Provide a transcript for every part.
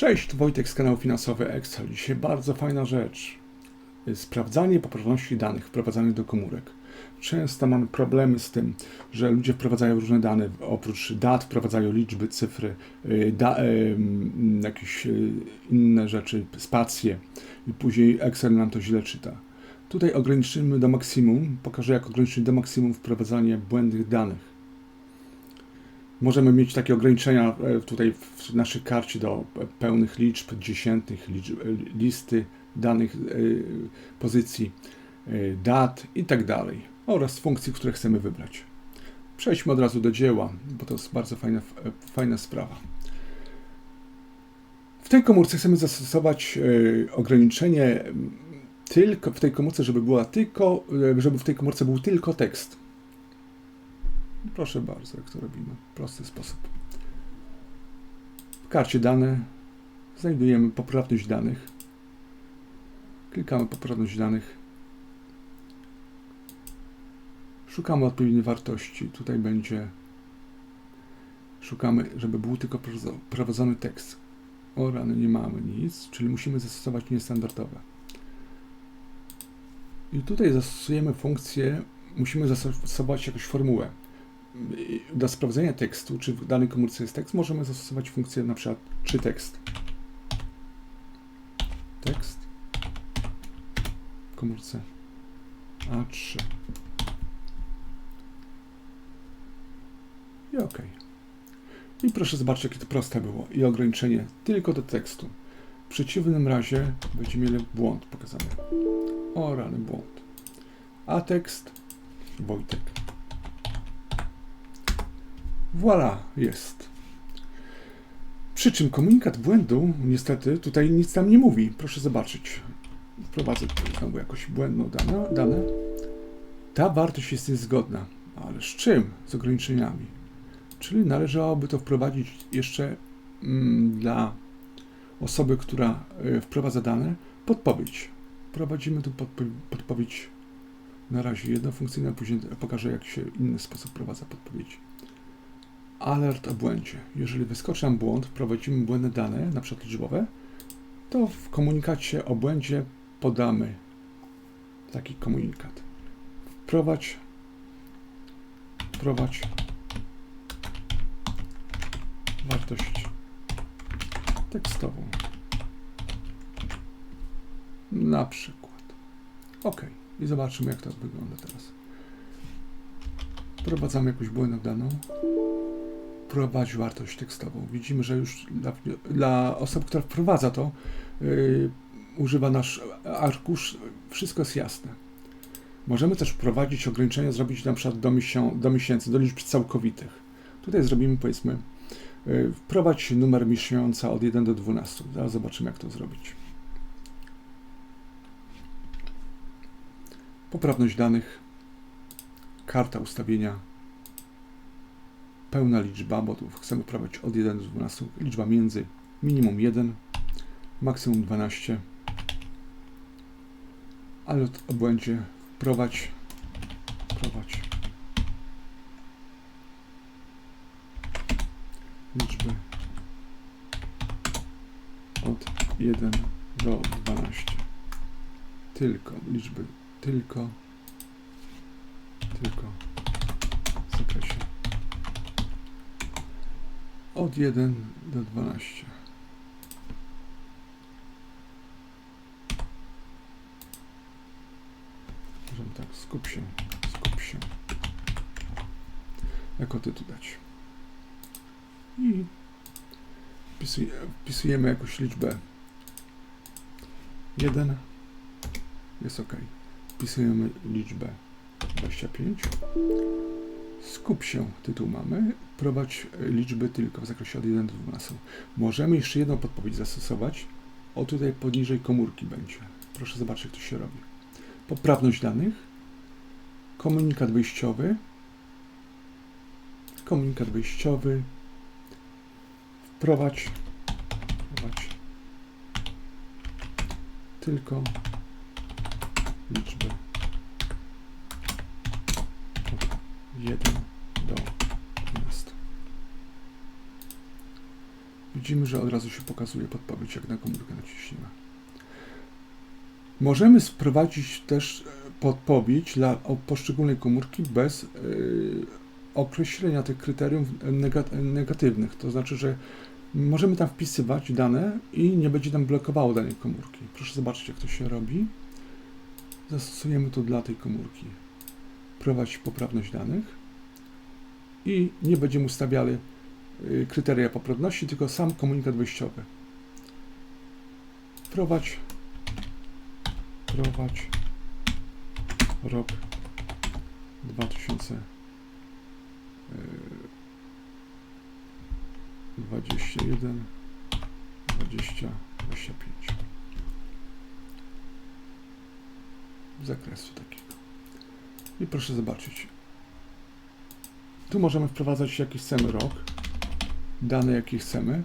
Cześć, Wojtek z kanału Finansowy Excel. Dzisiaj bardzo fajna rzecz. Sprawdzanie poprawności danych wprowadzanych do komórek. Często mamy problemy z tym, że ludzie wprowadzają różne dane, oprócz dat wprowadzają liczby, cyfry, y, da, y, jakieś y, inne rzeczy, spacje i później Excel nam to źle czyta. Tutaj ograniczymy do maksimum, pokażę jak ograniczyć do maksimum wprowadzanie błędnych danych. Możemy mieć takie ograniczenia e, tutaj w naszej karcie do pełnych liczb, dziesiętnych, liczb, e, listy danych e, pozycji, dat i tak dalej oraz funkcji, które chcemy wybrać. Przejdźmy od razu do dzieła, bo to jest bardzo fajna, fajna sprawa. W tej komórce chcemy zastosować ograniczenie tylko w tej komórce, żeby była tylko, żeby w tej komórce był tylko tekst. Proszę bardzo, jak to robimy. W prosty sposób. W karcie dane znajdujemy poprawność danych. Klikamy poprawność danych. Szukamy odpowiedniej wartości. Tutaj będzie szukamy, żeby był tylko prowadzony tekst. O rany, nie mamy nic, czyli musimy zastosować niestandardowe. I tutaj zastosujemy funkcję, musimy zastosować jakąś formułę do sprawdzenia tekstu, czy w danej komórce jest tekst, możemy zastosować funkcję na przykład czy tekst. Tekst w komórce A3. I OK. I proszę zobaczyć, jakie to proste było. I ograniczenie tylko do tekstu. W przeciwnym razie będziemy mieli błąd pokazany. O, rany błąd. A tekst Wojtek. Voilà, jest. Przy czym komunikat błędu, niestety, tutaj nic tam nie mówi. Proszę zobaczyć. Wprowadzę znowu jakoś błędną dane. dane. Ta wartość jest niezgodna. Ale z czym? Z ograniczeniami. Czyli należałoby to wprowadzić jeszcze mm, dla osoby, która y, wprowadza dane, podpowiedź. Prowadzimy tu podpo podpowiedź na razie jednofunkcyjną, później pokażę, jak się inny sposób wprowadza podpowiedzi alert o błędzie. Jeżeli wyskoczy nam błąd, wprowadzimy błędne dane, na przykład liczbowe, to w komunikacie o błędzie podamy taki komunikat. Wprowadź, wprowadź wartość tekstową. Na przykład. OK. I zobaczymy, jak to wygląda teraz. Wprowadzamy jakąś błędną daną wprowadzi wartość tekstową. Widzimy, że już dla, dla osoby, która wprowadza to, yy, używa nasz arkusz, wszystko jest jasne. Możemy też wprowadzić ograniczenia, zrobić na przykład do, miesią, do miesięcy, do liczb całkowitych. Tutaj zrobimy, powiedzmy, yy, wprowadź numer miesiąca od 1 do 12. Zaraz zobaczymy, jak to zrobić. Poprawność danych, karta ustawienia pełna liczba, bo tu chcemy prowadzić od 1 do 12, liczba między minimum 1, maksimum 12, ale o błędzie wprowadź, wprowadź liczby od 1 do 12. Tylko liczby, tylko, tylko w zakresie od 1 do 12. Możemy tak, skup się, skup się. Jako ty tu dać. I wpisujemy jakąś liczbę 1. Jest ok. Wpisujemy liczbę 25. Skup się, tytuł mamy. Prowadź liczby tylko w zakresie od 1 do 12. Możemy jeszcze jedną podpowiedź zastosować. O tutaj poniżej komórki będzie. Proszę zobaczyć, jak to się robi. Poprawność danych. Komunikat wyjściowy. Komunikat wyjściowy. Wprowadź. Wprowadź tylko liczby 1 do 12. Widzimy, że od razu się pokazuje podpowiedź, jak na komórkę naciśniemy. Możemy sprowadzić też e, podpowiedź dla poszczególnej komórki bez yy, określenia tych kryteriów nega- negatywnych. To znaczy, że możemy tam wpisywać dane i nie będzie nam blokowało danej komórki. Proszę zobaczyć, jak to się robi. Zastosujemy to dla tej komórki. Prowadź poprawność danych i nie będziemy ustawiali y, kryteria poprawności, tylko sam komunikat wejściowy. Prowadź, prowadź rok 2000 21, 20, 25. Zakresu takiego. I proszę zobaczyć. Tu możemy wprowadzać jaki chcemy rok, dane jakie chcemy.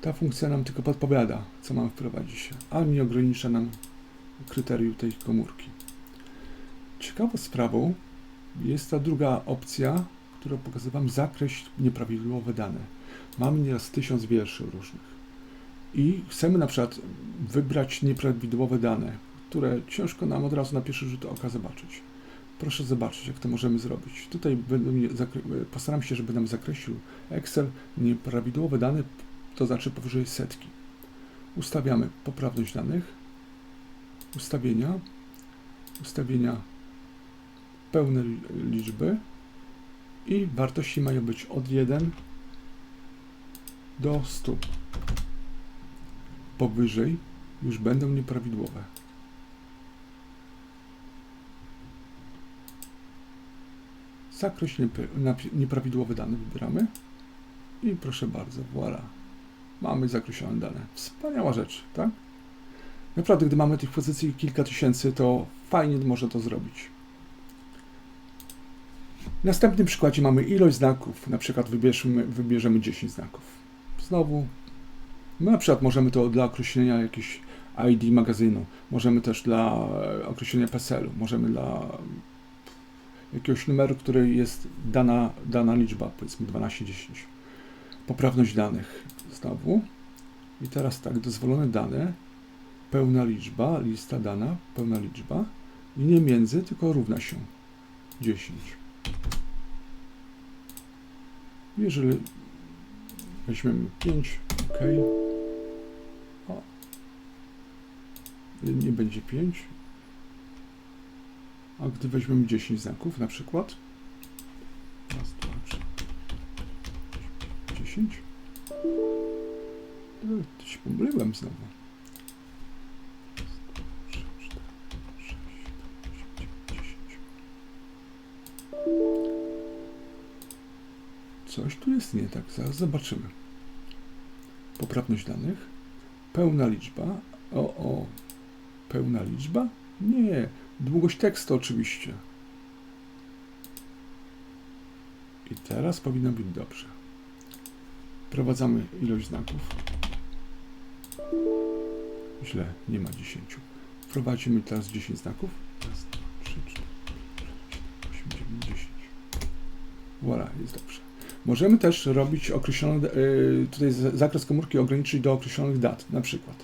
Ta funkcja nam tylko podpowiada, co mamy wprowadzić, a nie ogranicza nam kryterium tej komórki. Ciekawą sprawą jest ta druga opcja, którą pokazywałem, zakreśl nieprawidłowe dane. Mamy nieraz tysiąc wierszy różnych i chcemy na przykład wybrać nieprawidłowe dane, które ciężko nam od razu na pierwszy rzut oka zobaczyć. Proszę zobaczyć, jak to możemy zrobić. Tutaj zakre- postaram się, żeby nam zakreślił Excel nieprawidłowe dane, to znaczy powyżej setki. Ustawiamy poprawność danych, ustawienia, ustawienia pełne li- liczby i wartości mają być od 1 do 100. Powyżej już będą nieprawidłowe. Napi- nieprawidłowe dane wybieramy i proszę bardzo, voilà. Mamy zakreślone dane. Wspaniała rzecz, tak? Naprawdę, gdy mamy tych pozycji kilka tysięcy, to fajnie można to zrobić. W następnym przykładzie mamy ilość znaków. Na przykład wybierzmy, wybierzemy 10 znaków. Znowu, my na przykład możemy to dla określenia jakiegoś ID magazynu, możemy też dla e, określenia PESEL-u, możemy dla jakiegoś numeru, który jest dana, dana liczba, powiedzmy 12-10. Poprawność danych znowu. I teraz tak, dozwolone dane, pełna liczba, lista dana, pełna liczba i nie między, tylko równa się 10. Jeżeli weźmiemy 5, ok. O. Nie będzie 5. A gdy weźmiemy 10 znaków na przykład. Raz, dwa, trzy. 10. No, to się pomyliłem znowu. Coś tu jest nie tak, zaraz zobaczymy. Poprawność danych. Pełna liczba. O, o. Pełna liczba? Nie. Długość tekstu oczywiście. I teraz powinno być dobrze. Wprowadzamy ilość znaków. Źle, nie ma 10. Wprowadzimy teraz 10 znaków. Raz, dwa, trzy, cztery, pięć, osiem, dziewięć, dziesięć. Voilà, jest dobrze. Możemy też robić określone, y, tutaj zakres komórki ograniczyć do określonych dat, na przykład.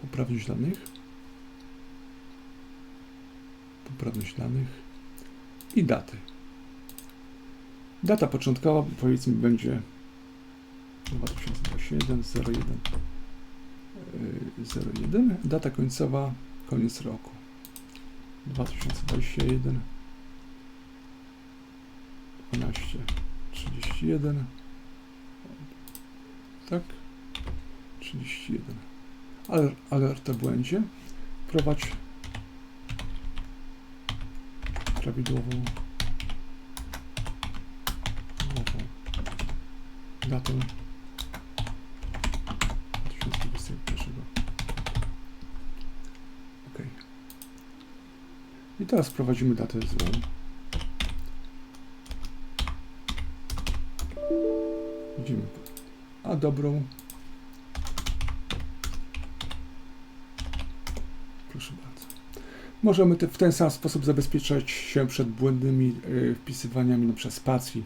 Poprawność danych. Poprawność danych i daty. Data początkowa powiedzmy będzie 2021 01 y, 01. Data końcowa koniec roku 2021 12 31 tak 31 Aler- alert o błędzie prowadź prawidłową. Datę. 2021 ok i teraz prowadzimy datę złą. Widzimy. A dobrą. Proszę bardzo. Możemy w ten sam sposób zabezpieczać się przed błędnymi y, wpisywaniami, przez spacji.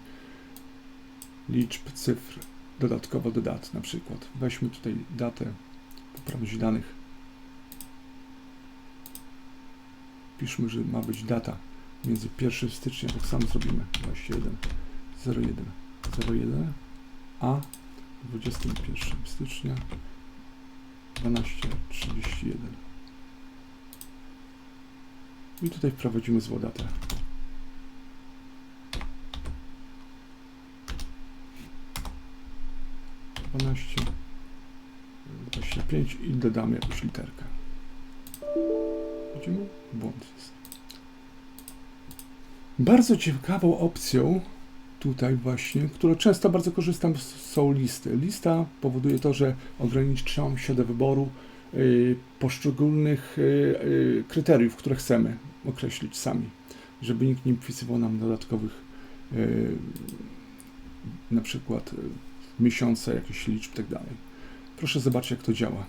liczb, cyfr dodatkowo do dat na przykład. Weźmy tutaj datę, poprawność danych. Piszmy, że ma być data między 1 stycznia, tak samo zrobimy 21 01 01 a 21 stycznia 12.31 i tutaj wprowadzimy złą datę. Dwanaście, dwadzieścia i dodamy jakąś literkę. Widzimy? Błąd jest. Bardzo ciekawą opcją tutaj właśnie, którą często bardzo korzystam, są listy. Lista powoduje to, że ograniczam się do wyboru poszczególnych y, y, kryteriów, które chcemy określić sami, żeby nikt nie wpisywał nam dodatkowych y, na przykład y, miesiące, jakichś liczb i tak dalej. Proszę zobaczyć, jak to działa.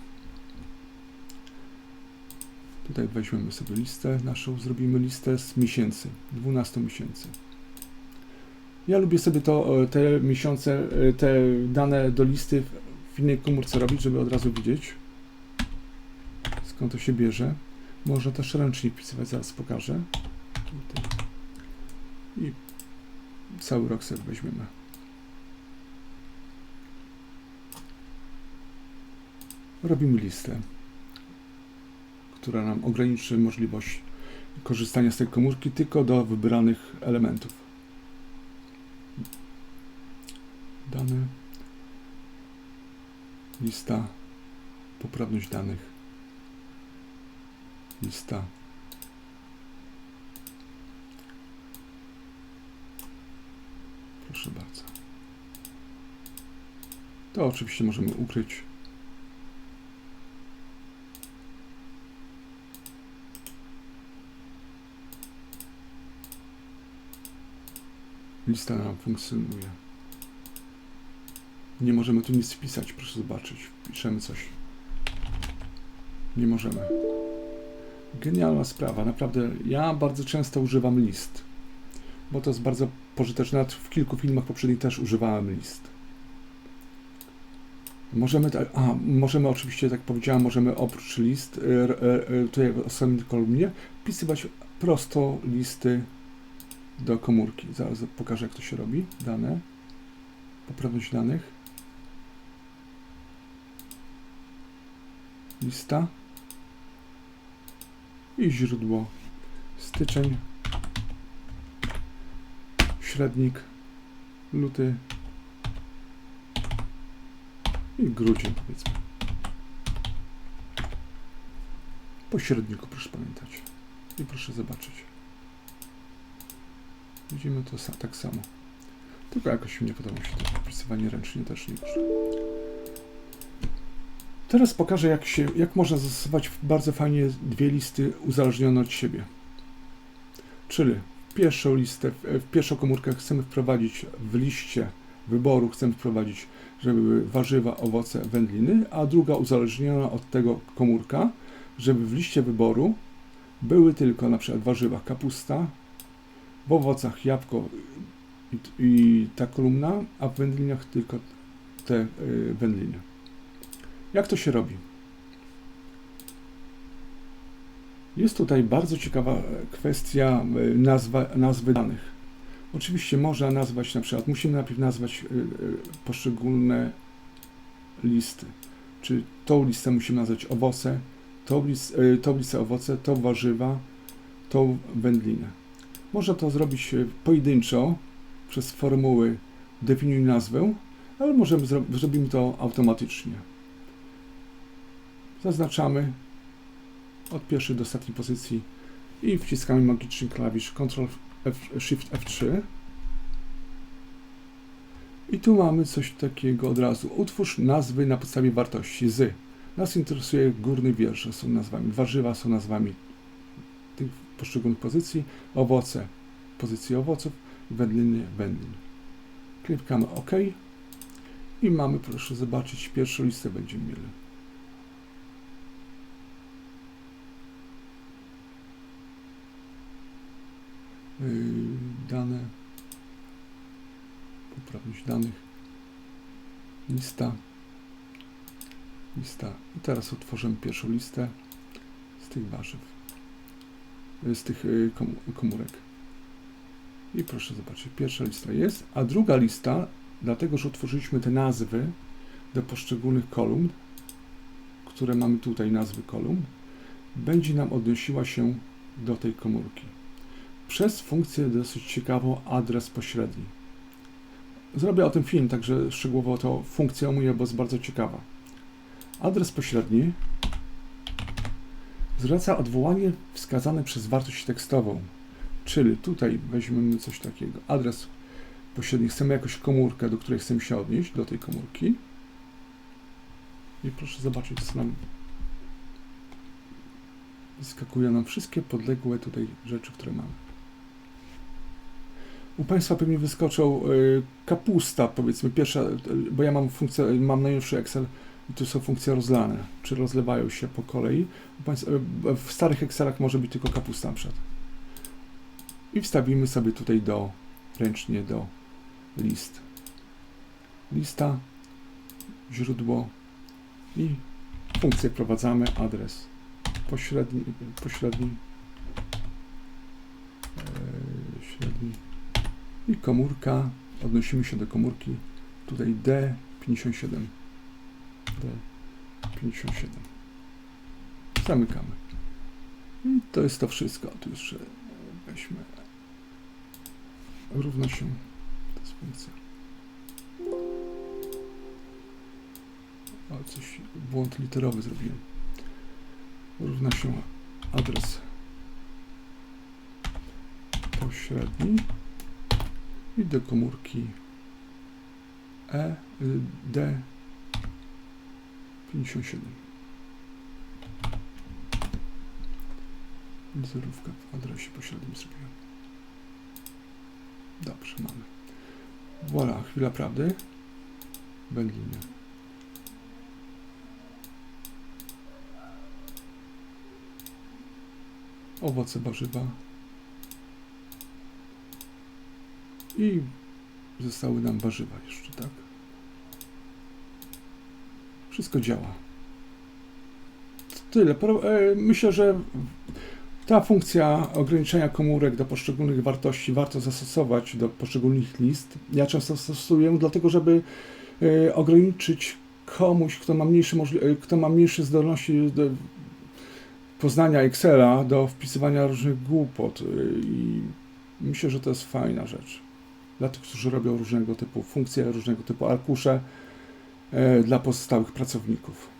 Tutaj weźmiemy sobie listę naszą, zrobimy listę z miesięcy, 12 miesięcy. Ja lubię sobie to, e, te miesiące, e, te dane do listy w innej komórce robić, żeby od razu widzieć skąd to się bierze. Można też ręcznie wpisywać, zaraz pokażę. I cały rok sobie weźmiemy. Robimy listę, która nam ograniczy możliwość korzystania z tej komórki tylko do wybranych elementów. Dane, lista, poprawność danych, lista. Proszę bardzo. To oczywiście możemy ukryć. Lista nam funkcjonuje. Nie możemy tu nic wpisać, proszę zobaczyć. Piszemy coś. Nie możemy. Genialna sprawa, naprawdę. Ja bardzo często używam list, bo to jest bardzo pożyteczne. W kilku filmach poprzednich też używałem list. Możemy, a, możemy oczywiście, tak powiedziałem, możemy oprócz list, y, y, y, tutaj w osobnej kolumnie, wpisywać prosto listy do komórki. Zaraz pokażę, jak to się robi. Dane, poprawność danych. lista i źródło styczeń, średnik, luty i grudzień powiedzmy. Po średniku proszę pamiętać i proszę zobaczyć. Widzimy to tak samo. Tylko jakoś mi nie podoba się to wpisywanie ręcznie też nie proszę. Teraz pokażę, jak, się, jak można zastosować bardzo fajnie dwie listy uzależnione od siebie. Czyli pierwszą listę, w pierwszą komórkę chcemy wprowadzić w liście wyboru, chcemy wprowadzić, żeby były warzywa, owoce, wędliny, a druga uzależniona od tego komórka, żeby w liście wyboru były tylko na przykład warzywa, kapusta, w owocach jabłko i, i ta kolumna, a w wędlinach tylko te y, wędliny. Jak to się robi? Jest tutaj bardzo ciekawa kwestia e, nazwa, nazwy danych. Oczywiście można nazwać na przykład, musimy najpierw nazwać e, e, poszczególne listy. Czy tą listę musimy nazwać owoce, tą, list, tą listę owoce, tą warzywa, tą wędlinę. Można to zrobić pojedynczo przez formuły definiuj nazwę, ale możemy zrobimy to automatycznie. Zaznaczamy od pierwszej do ostatniej pozycji i wciskamy magiczny klawisz Ctrl F, Shift F3. I tu mamy coś takiego od razu. Utwórz nazwy na podstawie wartości z. Nas interesuje górny wiersz, są nazwami. Warzywa są nazwami tych poszczególnych pozycji. Owoce, pozycji owoców. Wędliny, wędlin. Klikamy OK. I mamy, proszę zobaczyć, pierwszą listę będziemy mieli. Dane, poprawność danych. Lista. Lista. I teraz utworzymy pierwszą listę z tych warzyw. y, Z tych y, kom- komórek. I proszę zobaczyć, pierwsza lista jest, a druga lista, dlatego że utworzyliśmy te nazwy do poszczególnych kolumn, które mamy tutaj, nazwy kolumn, będzie nam odnosiła się do tej komórki. Przez funkcję dosyć ciekawą adres pośredni. Zrobię o tym film, także szczegółowo to funkcję omówię, bo jest bardzo ciekawa. Adres pośredni zwraca odwołanie wskazane przez wartość tekstową, czyli tutaj weźmiemy coś takiego. Adres pośredni, chcemy jakąś komórkę, do której chcemy się odnieść, do tej komórki. I proszę zobaczyć, co nam wyskakuje nam wszystkie podległe tutaj rzeczy, które mamy. U Państwa pewnie wyskoczą y, kapusta, powiedzmy, pierwsza, bo ja mam funkcję, mam najnowszy Excel i tu są funkcje rozlane, czy rozlewają się po kolei. Y, w starych Excelach może być tylko kapusta przykład. I wstawimy sobie tutaj do, ręcznie do list. Lista, źródło i funkcję wprowadzamy, adres pośredni, pośredni, e, średni i komórka, odnosimy się do komórki, tutaj D57, D57, zamykamy. I to jest to wszystko, tu jeszcze weźmy. Równa się, to funkcja, o coś, błąd literowy zrobiłem, równa się adres. Pośredni i do komórki E, y, D 57. Zerówkę w adresie pośrednim zrobiłem. Dobrze, mamy. Voilà, chwila prawdy. Wędliny. Owoce, warzywa. I zostały nam warzywa jeszcze, tak? Wszystko działa. Tyle. E, Myślę, że ta funkcja ograniczenia komórek do poszczególnych wartości warto zastosować do poszczególnych list. Ja często stosuję dlatego, żeby e, ograniczyć komuś, kto ma mniejsze, e, kto ma mniejsze zdolności do poznania Excela, do wpisywania różnych głupot. I myślę, że to jest fajna rzecz dla tych, którzy robią różnego typu funkcje, różnego typu arkusze e, dla pozostałych pracowników.